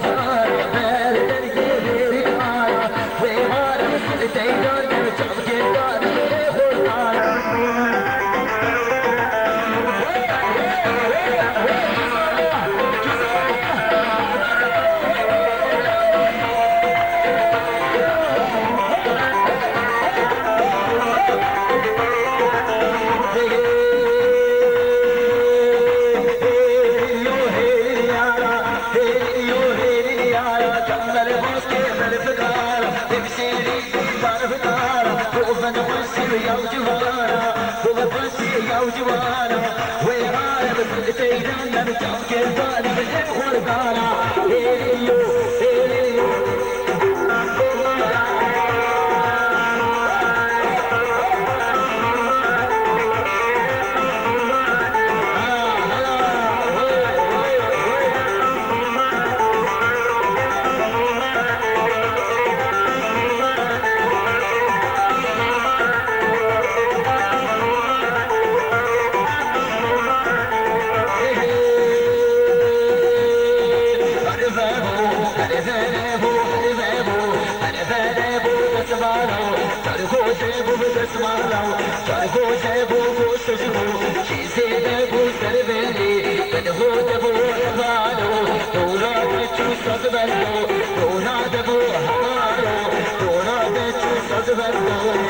Yeah. وجوانا ويرانا بكل شيء جنة بتعكي بالي بالحب والبانا ısmarlam Bedhude bu bu sucuğu Şizide bu serveli Bedhude bu havalu Dora ve çu sazbello Dora de bu havalu Dora ve çu sazbello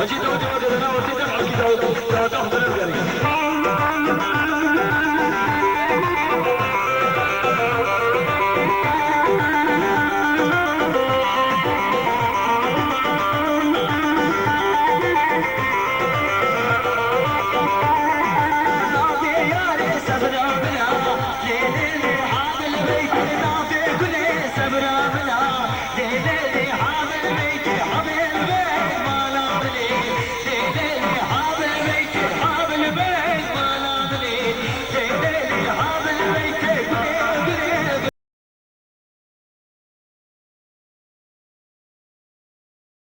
હજી તો